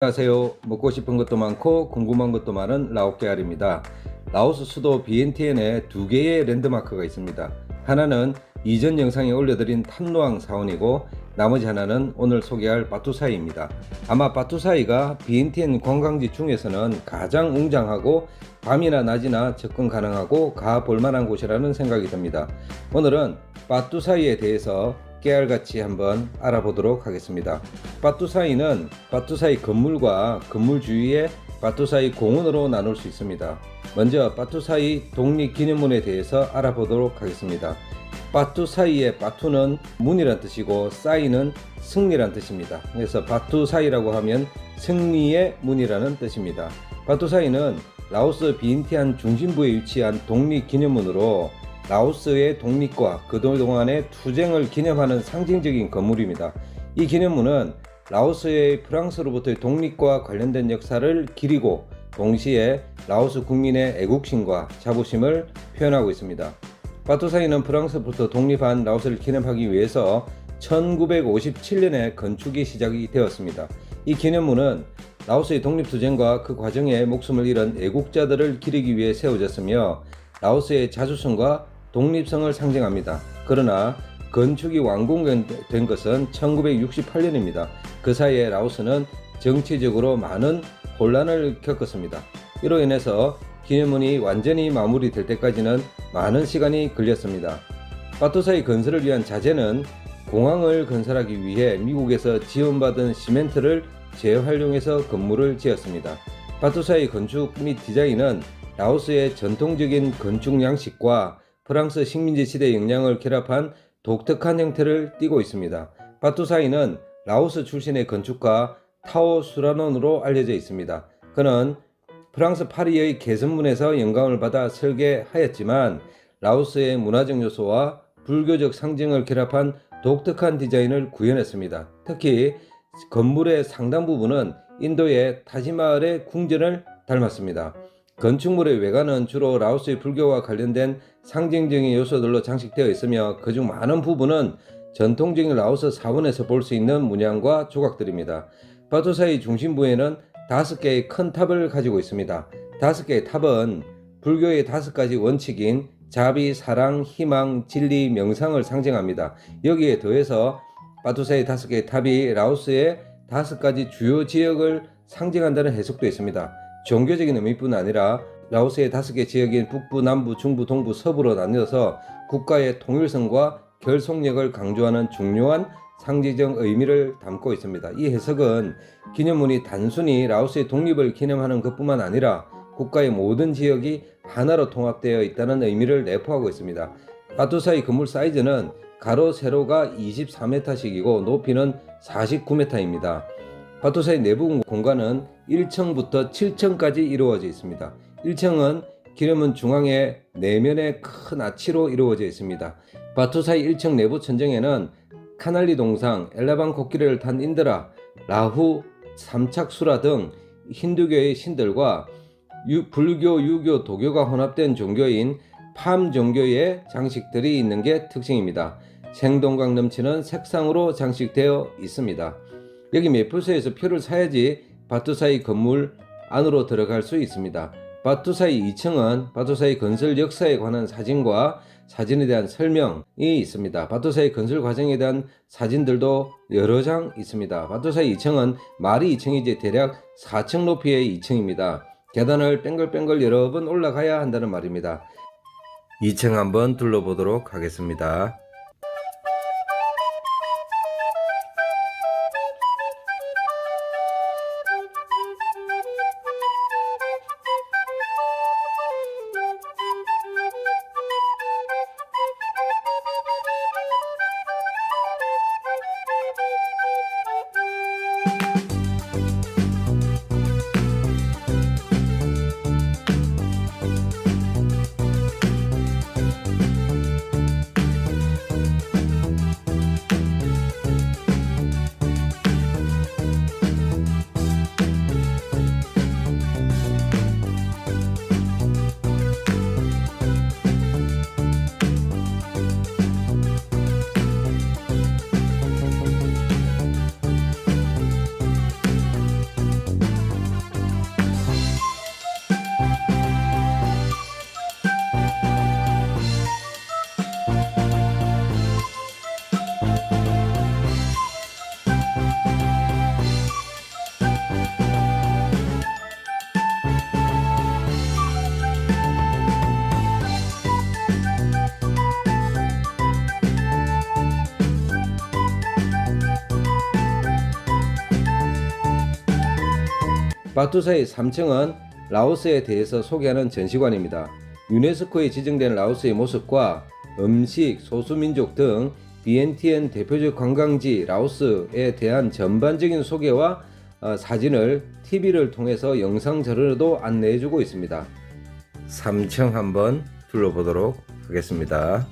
안녕하세요. 먹고 싶은 것도 많고 궁금한 것도 많은 라오케알입니다. 라오스 수도 비엔티엔에 두 개의 랜드마크가 있습니다. 하나는 이전 영상에 올려드린 탐노항 사원이고 나머지 하나는 오늘 소개할 바투사이입니다. 아마 바투사이가 비엔티엔 관광지 중에서는 가장 웅장하고 밤이나 낮이나 접근 가능하고 가볼 만한 곳이라는 생각이 듭니다. 오늘은 바투사이에 대해서 깨알같이 한번 알아보도록 하겠습니다. 바투사이는 바투사이 건물과 건물 주위에 바투사이 공원으로 나눌 수 있습니다. 먼저 바투사이 독립기념문에 대해서 알아보도록 하겠습니다. 바투사이의 바투는 문이란 뜻이고 사이는 승리란 뜻입니다. 그래서 바투사이라고 하면 승리의 문이라는 뜻입니다. 바투사이는 라오스 비인티안 중심부에 위치한 독립기념문으로 라오스의 독립과 그동안의 투쟁을 기념하는 상징적인 건물입니다. 이 기념문은 라오스의 프랑스로부터의 독립과 관련된 역사를 기리고 동시에 라오스 국민의 애국심과 자부심을 표현하고 있습니다. 바토사이는 프랑스부터 독립한 라오스를 기념하기 위해서 1957년에 건축이 시작이 되었습니다. 이 기념문은 라오스의 독립투쟁과 그 과정에 목숨을 잃은 애국자들을 기리기 위해 세워졌으며 라오스의 자주성과 독립성을 상징합니다. 그러나 건축이 완공된 것은 1968년입니다. 그 사이에 라오스는 정치적으로 많은 혼란을 겪었습니다. 이로 인해서 기념문이 완전히 마무리될 때까지는 많은 시간이 걸렸습니다. 바토사의 건설을 위한 자재는 공항을 건설하기 위해 미국에서 지원받은 시멘트를 재활용해서 건물을 지었습니다. 바토사의 건축 및 디자인은 라오스의 전통적인 건축 양식과 프랑스 식민지 시대 영향을 결합한 독특한 형태를 띠고 있습니다. 바투사이는 라오스 출신의 건축가 타오 수라논으로 알려져 있습니다. 그는 프랑스 파리의 개선문에서 영감을 받아 설계하였지만 라오스의 문화적 요소와 불교적 상징을 결합한 독특한 디자인을 구현했습니다. 특히 건물의 상당 부분은 인도의 타지마을의 궁전을 닮았습니다. 건축물의 외관은 주로 라오스의 불교와 관련된 상징적인 요소들로 장식되어 있으며 그중 많은 부분은 전통적인 라오스 사원에서 볼 수 있는 문양과 조각들입니다. 바토사의 중심부에는 다섯 개의 큰 탑을 가지고 있습니다. 다섯 개의 탑은 불교의 다섯 가지 원칙인 자비, 사랑, 희망, 진리, 명상을 상징합니다. 여기에 더해서 바토사의 다섯 개의 탑이 라오스의 다섯 가지 주요 지역을 상징한다는 해석도 있습니다. 종교적인 의미뿐 아니라 라오스의 다섯 개 지역인 북부, 남부, 중부, 동부, 서부로 나뉘어서 국가의 통일성과 결속력을 강조하는 중요한 상징적 의미를 담고 있습니다. 이 해석은 기념문이 단순히 라오스의 독립을 기념하는 것뿐만 아니라 국가의 모든 지역이 하나로 통합되어 있다는 의미를 내포하고 있습니다. 바투사의 건물 사이즈는 가로 세로가 24m씩이고 높이는 49m입니다. 바토사의 내부 공간은 1층부터 7층까지 이루어져 있습니다. 1층은 기름은 중앙에 내면의 큰 아치로 이루어져 있습니다. 바토사의 1층 내부 천정에는 카날리 동상, 엘라반 코끼리를 탄 인드라, 라후, 삼착수라 등 힌두교의 신들과 유, 불교, 유교, 도교가 혼합된 종교인 팜 종교의 장식들이 있는 게 특징입니다. 생동감 넘치는 색상으로 장식되어 있습니다. 여기 매표소에서 표를 사야지 바투사이 건물 안으로 들어갈 수 있습니다. 바투사이 2층은 바투사이 건설 역사에 관한 사진과 사진에 대한 설명이 있습니다. 바투사이 건설 과정에 대한 사진들도 여러 장 있습니다. 바투사이 2층은 말이 2층이지 대략 4층 높이의 2층입니다. 계단을 뺑글뺑글 여러 번 올라가야 한다는 말입니다. 2층 한번 둘러보도록 하겠습니다. 바투사의 3층은 라오스에 대해서 소개하는 전시관입니다. 유네스코에 지정된 라오스의 모습과 음식, 소수민족 등 비엔티엔 대표적 관광지 라오스에 대한 전반적인 소개와 어, 사진을 TV를 통해서 영상 자료로도 안내해주고 있습니다. 3층 한번 둘러보도록 하겠습니다.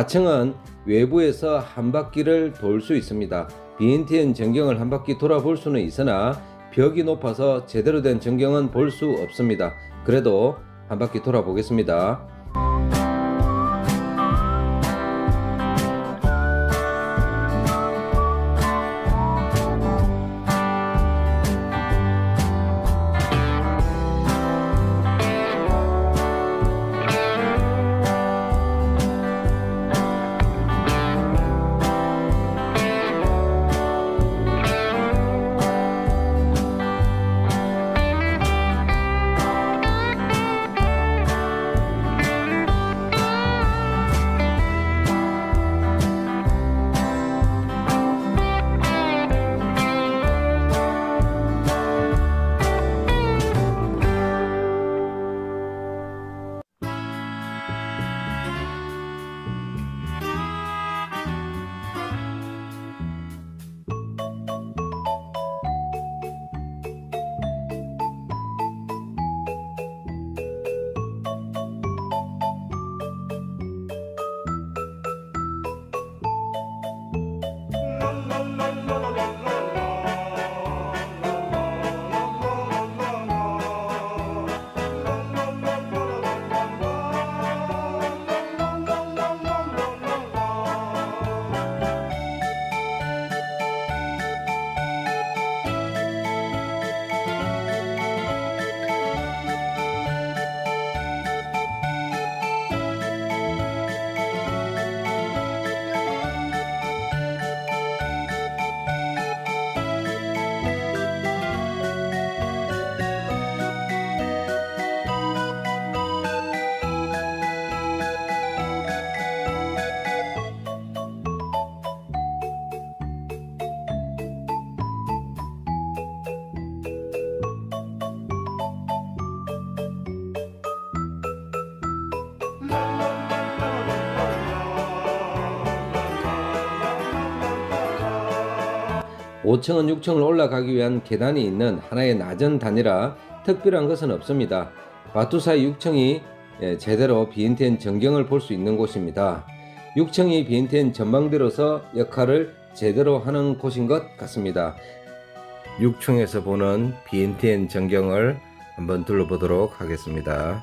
사층은 외부에서 한 바퀴를 돌 수 있습니다. BNTN 전경을 한 바퀴 돌아볼 수는 있으나 벽이 높아서 제대로 된 전경은 볼 수 없습니다. 그래도 한 바퀴 돌아보겠습니다. 오층은 6층을 올라가기 위한 계단이 있는 하나의 낮은 단이라 특별한 것은 없습니다. 바투사의 6층이 예, 제대로 BNTN 전경을 볼 수 있는 곳입니다. 6층이 BNTN 전망대로서 역할을 제대로 하는 곳인 것 같습니다. 6층에서 보는 BNTN 전경을 한번 둘러보도록 하겠습니다.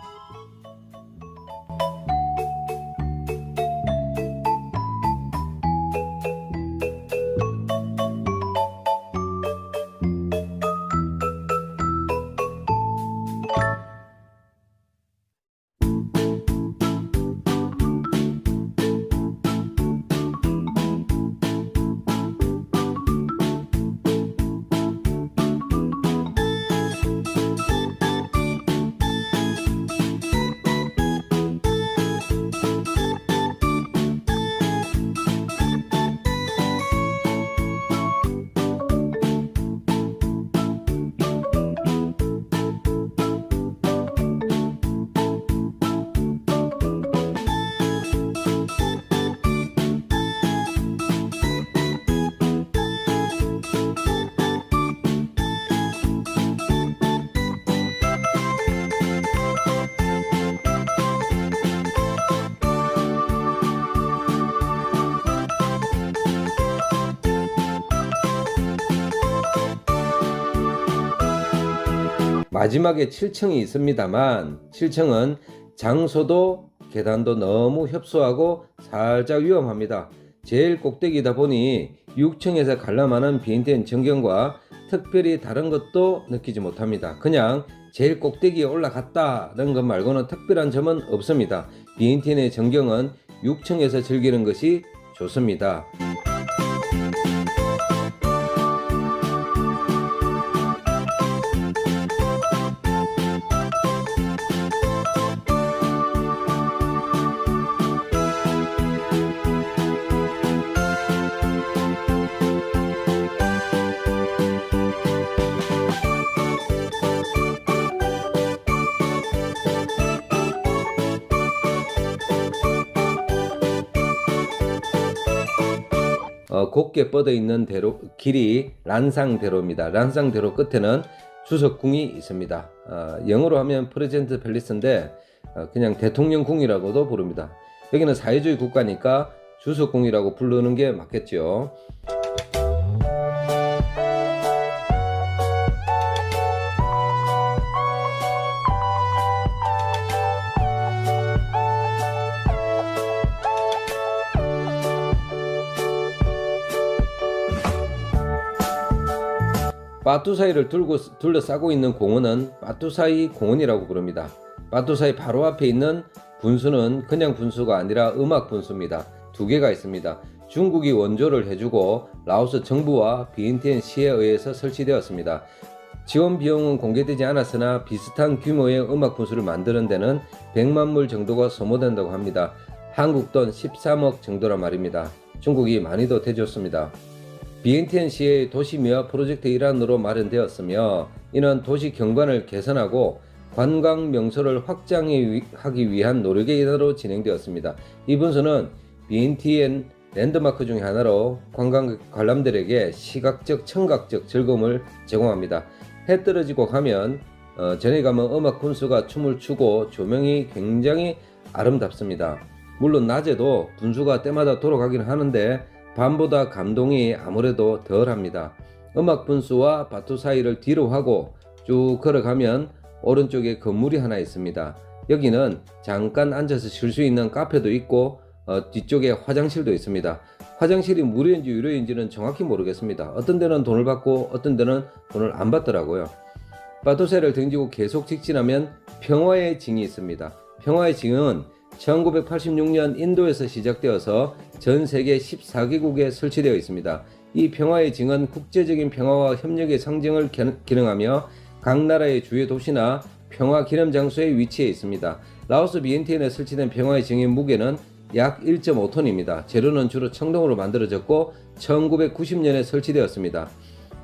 마지막에 7층이 있습니다만 7층은 장소도 계단도 너무 협소하고 살짝 위험합니다. 제일 꼭대기다 보니 6층에서 관람하는 비엔티엔 전경과 특별히 다른 것도 느끼지 못합니다. 그냥 제일 꼭대기에 올라갔다는 것 말고는 특별한 점은 없습니다. 비엔티엔의 전경은 6층에서 즐기는 것이 좋습니다. 어, 곱게 뻗어 있는 대로 길이 란상대로입니다. 란상대로 끝에는 주석궁이 있습니다. 어, 영어로 하면 프레젠트 팰리스인데 어, 그냥 대통령궁이라고도 부릅니다. 여기는 사회주의 국가니까 주석궁이라고 부르는 게 맞겠죠. 빠투사이를 둘고, 둘러싸고 있는 공원은 빠투사이 공원이라고 부릅니다. 빠투사이 바로 앞에 있는 분수는 그냥 분수가 아니라 음악 분수입니다. 두 개가 있습니다. 중국이 원조를 해주고 라오스 정부와 비엔티엔 시에 의해서 설치되었습니다. 지원 비용은 공개되지 않았으나 비슷한 규모의 음악 분수를 만드는 데는 100만 불 정도가 소모된다고 합니다. 한국 돈 13억 정도라 말입니다. 중국이 많이 도 대줬습니다. BNTNC의 도시미화 프로젝트 일환으로 마련되었으며 이는 도시 경관을 개선하고 관광 명소를 확장하기 위한 노력의 일환으로 진행되었습니다. 이 분수는 BNTN 랜드마크 중 하나로 관광 관람들에게 시각적, 청각적 즐거움을 제공합니다. 해 떨어지고 가면 어, 전에 가면 음악 분수가 춤을 추고 조명이 굉장히 아름답습니다. 물론 낮에도 분수가 때마다 돌아가긴 하는데 밤보다 감동이 아무래도 덜 합니다. 음악 분수와 바투 사이를 뒤로 하고 쭉 걸어가면 오른쪽에 건물이 하나 있습니다. 여기는 잠깐 앉아서 쉴 수 있는 카페도 있고 어, 뒤쪽에 화장실도 있습니다. 화장실이 무료인지 유료인지는 정확히 모르겠습니다. 어떤 데는 돈을 받고 어떤 데는 돈을 안 받더라고요. 바토세를 등지고 계속 직진하면 평화의 징이 있습니다. 평화의 징은 1986년 인도에서 시작되어서 전 세계 14개국에 설치되어 있습니다. 이 평화의 징은 국제적인 평화와 협력의 상징을 기능하며 각 나라의 주요 도시나 평화 기념 장소에 위치해 있습니다. 라오스 비엔티엔에 설치된 평화의 징의 무게는 약 1.5톤입니다. 재료는 주로 청동으로 만들어졌고 1990년에 설치되었습니다.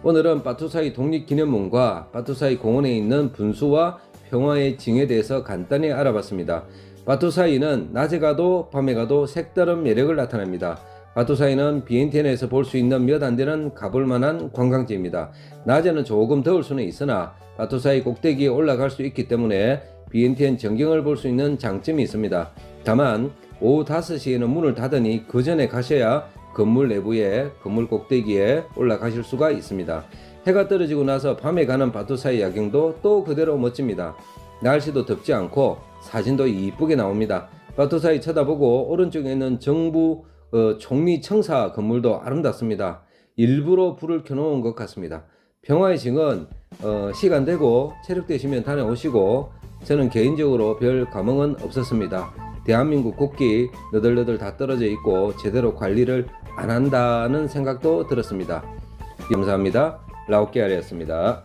오늘은 바투사이 독립기념문과 바투사이 공원에 있는 분수와 평화의 징에 대해서 간단히 알아봤습니다. 바투사이는 낮에 가도 밤에 가도 색다른 매력을 나타냅니다. 바투사이는 비엔티엔에서 볼 수 있는 몇 안 되는 가볼 만한 관광지입니다. 낮에는 조금 더울 수는 있으나 바투사이 꼭대기에 올라갈 수 있기 때문에 비엔티엔 전경을 볼 수 있는 장점이 있습니다. 다만 오후 5시에는 문을 닫으니 그 전에 가셔야 건물 내부에 건물 꼭대기에 올라가실 수가 있습니다. 해가 떨어지고 나서 밤에 가는 바투사이 야경도 또 그대로 멋집니다. 날씨도 덥지 않고 사진도 이쁘게 나옵니다. 바토사이 쳐다보고 오른쪽에 있는 정부 어, 총리 청사 건물도 아름답습니다. 일부러 불을 켜놓은 것 같습니다. 평화의 징은 어, 시간 되고 체력 되시면 다녀오시고 저는 개인적으로 별 감흥은 없었습니다. 대한민국 국기 너덜너덜 다 떨어져 있고 제대로 관리를 안 한다는 생각도 들었습니다. 감사합니다. 라오케아리였습니다.